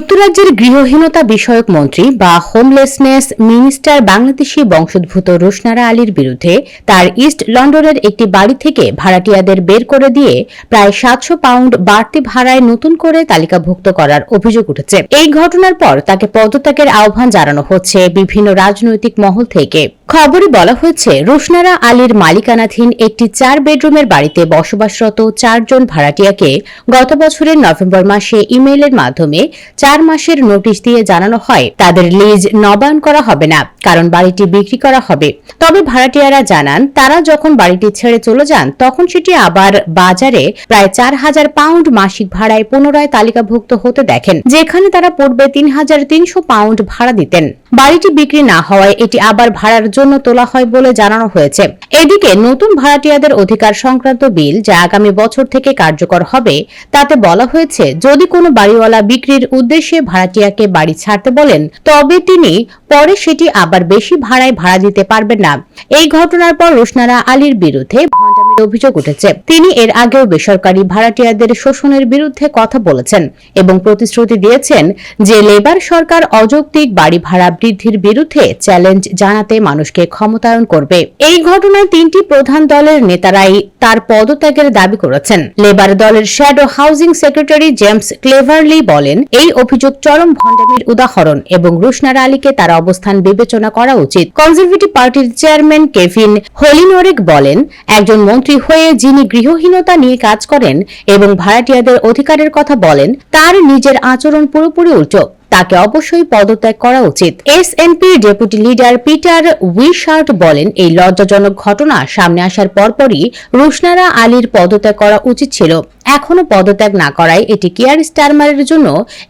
যুক্তরাজ্যের গৃহহীনতা বিষয়ক মন্ত্রী বা হোমলেসনেস মিনিস্টার বাংলাদেশি বংশোদ্ভূত রোশনারা আলীর বিরুদ্ধে তার ইস্ট লন্ডনের একটি বাড়ি থেকে ভাড়াটিয়াদের বের করে দিয়ে প্রায় সাতশো পাউন্ড বাড়তি ভাড়ায় নতুন করে তালিকাভুক্ত করার অভিযোগ উঠেছে। এই ঘটনার পর তাকে পদত্যাগের আহ্বান জানানো হচ্ছে বিভিন্ন রাজনৈতিক মহল থেকে। খবরে বলা হয়েছে, রোশনারা আলীর মালিকানাধীন একটি চার বেডরুমের বাড়িতে বসবাসরত চারজন ভাড়াটিয়াকে গত বছরের নভেম্বর মাসে ইমেইলের মাধ্যমে চার মাসের নোটিশ দিয়ে জানানো হয়, তাদের লিজ নবায়ন করা হবে না, কারণ বাড়িটি বিক্রি করা হবে। তবে ভাড়াটিয়ারা জানান, তারা যখন বাড়িটি ছেড়ে চলে যান, তখন সেটি আবার বাজারে প্রায় চার হাজার পাউন্ড মাসিক ভাড়ায় পুনরায় তালিকাভুক্ত হতে দেখেন, যেখানে তারা পূর্বে তিন হাজার তিনশো পাউন্ড ভাড়া দিতেন। বাড়িটি বিক্রি না হওয়ায় এটি আবার ভাড়ার জন্য তোলা হয় বলে জানানো হয়েছে। এদিকে নতুন ভাড়াটিয়াদের অধিকার সংক্রান্ত বিল যা আগামী বছর থেকে কার্যকর হবে, তাতে বলা হয়েছে, যদি কোনো বাড়িওয়ালা বিক্রির উদ্দেশ্যে ভাড়াটিয়াকে বাড়ি ছাড়তে বলেন, তবে তিনি পরে সেটি আবার বেশি ভাড়ায় ভাড়া দিতে পারবেন না। এই ঘটনার পর রোশনারা আলীর বিরুদ্ধে ভণ্ডামির অভিযোগ উঠেছে। তিনি এর আগেও বেসরকারি ভাড়াটিয়াদের শোষণের বিরুদ্ধে কথা বলেছেন এবং প্রতিশ্রুতি দিয়েছেন যে লেবার সরকার অযৌক্তিক বাড়ি ভাড়া বৃদ্ধির বিরুদ্ধে চ্যালেঞ্জ জানাতে মানুষকে ক্ষমতায়ন করবে। এই ঘটনায় তিনটি প্রধান দলের নেতারাই তার পদত্যাগের দাবি করেছেন। লেবার দলের shadow housing secretary James Cleverly বলেন, এই অভিযোগ চরম ভণ্ডামির উদাহরণ এবং রুশনার আলীকে তার অবস্থান বিবেচনা করা উচিত। কনজারভেটিভ পার্টির চেয়ারম্যান কেভিন হোলিনোরেক বলেন, একজন মন্ত্রী হয়ে যিনি গৃহহীনতা নিয়ে কাজ করেন এবং ভাড়াটিয়াদের অধিকারের কথা বলেন, তার নিজের আচরণ পুরোপুরি উল্টো। তাকে অবশ্যই পদত্যাগ করা উচিত। এসএনপির ডেপুটি লিডার পিটার উইশার্ট বলেন, এই লজ্জাজনক ঘটনা সামনে আসার পরপরই রুশনারা আলীর পদত্যাগ করা উচিত ছিল। এখনও পদত্যাগ না করায় এটি কেয়ার স্টারমারের জন্য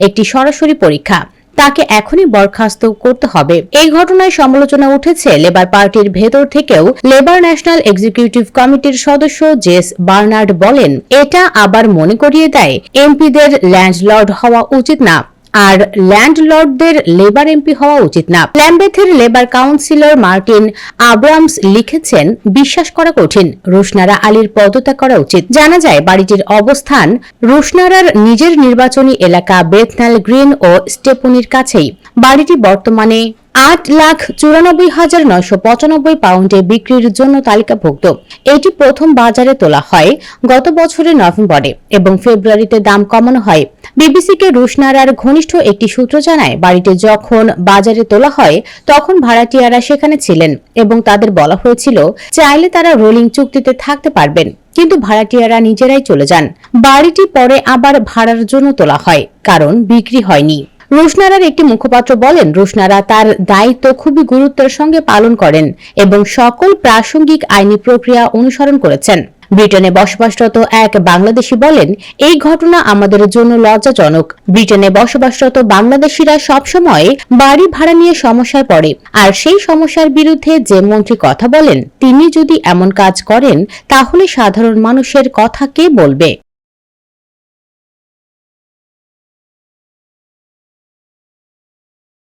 একটি সরাসরি পরীক্ষা। তাকে এখনই বরখাস্ত করতে হবে। এই ঘটনায় সমালোচনা উঠেছে লেবার পার্টির ভেতর থেকেও। লেবার ন্যাশনাল এক্সিকিউটিভ কমিটির সদস্য জেস বার্নার্ড বলেন, এটা আবার মনে করিয়ে দেয় এমপিদের ল্যান্ডলর্ড হওয়া উচিত না। আর ল্যান্ডলর্ডদের লেবার এমপি হওয়া উচিত না। ল্যাম্বেথের লেবার কাউন্সিলর মার্টিন আব্রামস লিখেছেন, বিশ্বাস করা কঠিন, রোশনারা আলীর পদত্যাগ করা উচিত। জানা যায়, বাড়িটির অবস্থান রোশনারার নিজের নির্বাচনী এলাকা বেথনাল গ্রিন ও স্টেপনির কাছেই। বাড়িটি বর্তমানে আট লাখ চুরানব্বই হাজার নয়শো পঁচানব্বই পাউন্ডে বিক্রির জন্য তালিকাভুক্ত। এটি প্রথম বাজারে তোলা হয় গত বছরের নভেম্বরে এবং ফেব্রুয়ারিতে দাম কমানো হয়। বিবিসিকে রুশনারার ঘনিষ্ঠ একটি সূত্র জানায়, বাড়িটি যখন বাজারে তোলা হয়, তখন ভাড়াটিয়ারা সেখানে ছিলেন এবং তাদের বলা হয়েছিল, চাইলে তারা রোলিং চুক্তিতে থাকতে পারবেন, কিন্তু ভাড়াটিয়ারা নিজেরাই চলে যান। বাড়িটি পরে আবার ভাড়ার জন্য তোলা হয়, কারণ বিক্রি হয়নি। রোশনারার একটি মুখপাত্র বলেন, রোশনারা তার দায়িত্ব খুবই গুরুত্বের সঙ্গে পালন করেন এবং সকল প্রাসঙ্গিক আইনি প্রক্রিয়া অনুসরণ করেছেন। ব্রিটেনে বসবাসরত এক বাংলাদেশি বলেন, এই ঘটনা আমাদের জন্য লজ্জাজনক। ব্রিটেনে বসবাসরত বাংলাদেশিরা সবসময় বাড়ি ভাড়া নিয়ে সমস্যায় পড়ে। আর সেই সমস্যার বিরুদ্ধে যে মন্ত্রী কথা বলেন, তিনি যদি এমন কাজ করেন, তাহলে সাধারণ মানুষের কথা কে বলবে?